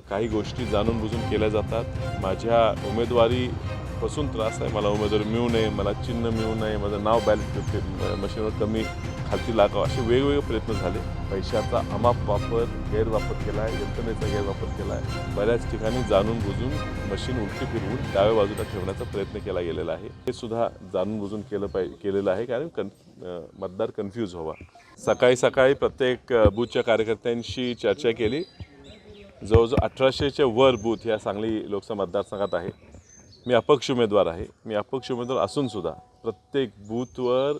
काही गोष्टी जाणून बुजून केल्या जातात. माझ्या उमेदवारीपासून त्रास आहे. मला उमेदवारी मिळू नये मला चिन्ह मिळू नये माझं नाव बॅलेट मशीनवर कमी खालती लागावं असे वेगवेगळे प्रयत्न झाले. पैशाचा अमाप वापर गैरवापर केला आहे यंत्रणेचा गैरवापर केला आहे बऱ्याच ठिकाणी जाणून बुजून मशीन उलटी फिरवून डाव्या बाजूला ठेवण्याचा प्रयत्न केला गेलेला आहे. हे सुद्धा जाणून बुजून केलं पाहि केलेलं आहे कारण कन मतदार कन्फ्यूज व्हावा. सकाळी सकाळी प्रत्येक बूथच्या कार्यकर्त्यांशी चर्चा केली. जवळजवळ अठराशेच्या वर बूथ या सांगली लोकसभा मतदारसंघात आहे. मी अपक्ष उमेदवार आहे. मी अपक्ष उमेदवार असूनसुद्धा प्रत्येक बूथवर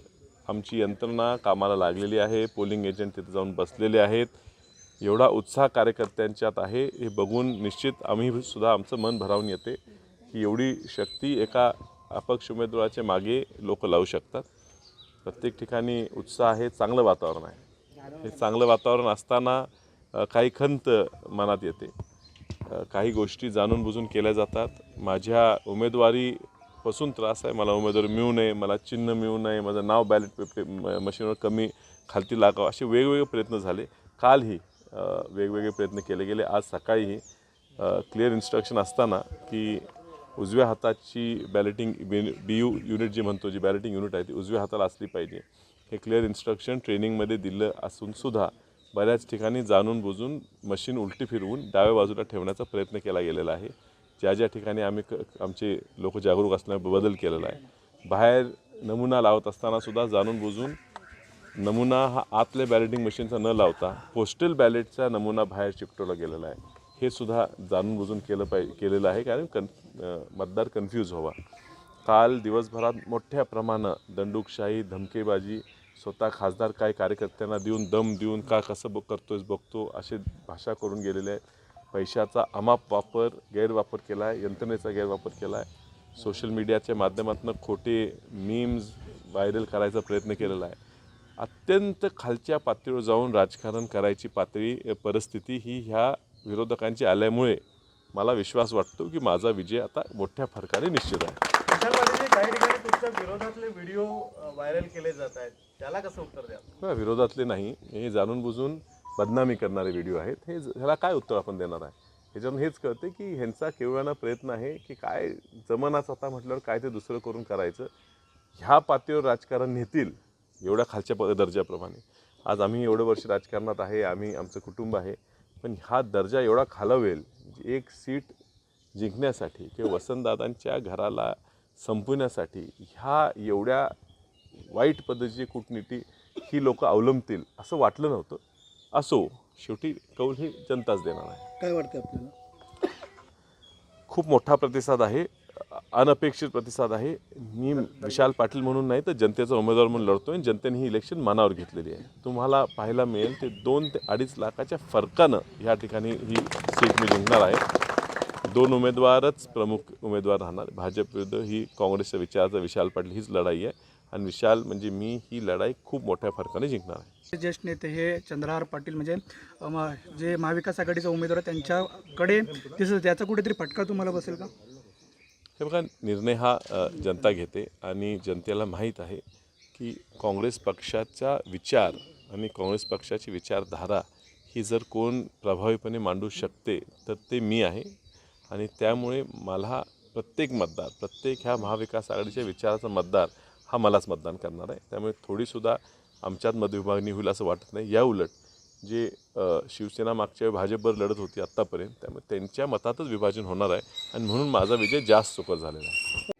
आमची यंत्रणा कामाला लागलेली आहे. पोलिंग एजंट तिथे जाऊन बसलेले आहेत. एवढा उत्साह कार्यकर्त्यांच्यात आहे हे बघून निश्चित आम्ही सुद्धा आमचं मन भरावून येते की एवढी शक्ती एका अपक्ष उमेदवाराच्या मागे लोक लावू शकतात. प्रत्येक ठिकाणी उत्साह आहे चांगलं वातावरण आहे. हे चांगलं वातावरण असताना काही खंत मनात येते. काही गोष्टी जाणून बुजून केल्या जातात. माझ्या उमेदवारीपासून त्रास आहे. मला उमेदवारी मिळू नये मला चिन्ह मिळू नये माझं नाव बॅलेट पेपर मशीनवर कमी खालती लागावं असे वेगवेगळे प्रयत्न झाले. कालही वेगवेगळे प्रयत्न केले गेले. आज सकाळीही क्लिअर इन्स्ट्रक्शन असताना की उजव्या हाताची बॅलेटिंग बी यू युनिट जी म्हणतो जी बॅलेटिंग युनिट आहे ती उजव्या हाताला असली पाहिजे. हे क्लिअर इन्स्ट्रक्शन ट्रेनिंगमध्ये दिलं असूनसुद्धा बऱ्याच ठिकाणी जाणून बुजून मशीन उलटी फिरवून डाव्या बाजूला ठेवण्याचा प्रयत्न केला गेलेला आहे. ज्या ज्या ठिकाणी आम्ही क आमचे लोक जागरूक असल्यामुळे बदल केलेला आहे. बाहेर नमुना लावत असतानासुद्धा जाणून बुजून नमुना हा आतल्या बॅलेटिंग मशीनचा न लावता पोस्टल बॅलेटचा नमुना बाहेर चिकटवला गेलेला आहे. हे सुद्धा जाणून बुजून केलं पाहिजे केलेलं आहे. कारण कन मतदार कन्फ्यूज व्हावा. काल दिवसभरात मोठ्या प्रमाणात दंडुकशाही धमकेबाजी स्वतः खासदार काय कार्यकर्त्यांना देऊन दम देऊन का कसं ब करतोयस बघतो असे भाषा करून गेलेले आहे. पैशाचा अमाप वापर गैरवापर केला आहे यंत्रणेचा गैरवापर केला आहे. सोशल मीडियाच्या माध्यमातून खोटे मीम्स व्हायरल करायचा प्रयत्न केलेला आहे. अत्यंत खालच्या पातळीवर जाऊन राजकारण करायची पातळी परिस्थिती ही ह्या विरोधकांची आल्यामुळे मला विश्वास वाटतो की माझा विजय आता मोठ्या फरकाने निश्चित आहे. विशाल विरोधातले व्हिडिओ व्हायरल केले जात आहेत त्याला कसं उत्तर द्या विरोधातले नाही. हे जाणून बुजून बदनामी करणारे व्हिडिओ आहेत. हे ह्याला काय उत्तर आपण देणार आहे? ह्याच्यातून हेच कळते की ह्यांचा केवळाना प्रयत्न आहे की काय जमनाच आता म्हटल्यावर काय ते दुसरं करून करायचं? ह्या पातळीवर राजकारण नेतील एवढ्या खालच्या प दर्जाप्रमाणे. आज आम्ही एवढं वर्ष राजकारणात आहे आम्ही आमचं कुटुंब आहे पण हा दर्जा एवढा खालावेल एक सीट जिंकण्यासाठी किंवा वसंतदादांच्या घराला संपवण्यासाठी ह्या एवढ्या वाईट पद्धतीची कूटनीती ही लोक अवलंबतील असं वाटलं नव्हतं. असो शेवटी कौल ही जनताच देणार आहे. काय वाटतं आपल्याला? खूप मोठा प्रतिसाद आहे अनपेक्षित प्रतिसाद आहे. मी विशाल पाटील म्हणून नाही तर जनतेचा उमेदवार म्हणून लढतोय आणि जनतेने ही इलेक्शन मनावर घेतलेली आहे. तुम्हाला पाहायला मिळेल ते दोन ते अडीच लाखाच्या फरकानं ह्या ठिकाणी ही सीट मी जिंकणार आहे. दोन उमेदवारच प्रमुख उमेदवार राहणार. भाजप विरुद्ध ही काँग्रेसच्या विचाराचा विशाल पाटील हीच लढाई आहे. आणि विशाल म्हणजे मी ही लढाई खूप मोठ्या फरकाने जिंकणार आहे. ज्येष्ठ नेते हे चंद्रहार पाटील म्हणजे जे महाविकास आघाडीचा उमेदवार आहे त्यांच्याकडे दिसत त्याचा कुठेतरी फटका तुम्हाला बसेल का? हे बघा निर्णय हा जनता घेते. आणि जनतेला माहीत आहे की काँग्रेस पक्षाचा विचार आणि काँग्रेस पक्षाची विचारधारा ही जर कोण प्रभावीपणे मांडू शकते तर ते मी आहे. आणि त्यामुळे मला प्रत्येक मतदार प्रत्येक ह्या महाविकास आघाडीच्या विचाराचा मतदार हा मलाच मतदान करणार आहे. त्यामुळे थोडीसुद्धा आमच्यात मतविभागणी होईल असं वाटत नाही. या उलट जे शिवसेना मागच्या वेळी भाजपवर लढत होती आत्तापर्यंत त्यामुळे त्यांच्या मतातच विभाजन होणार आहे आणि म्हणून माझा विजय जास्त सुकर झालेला आहे.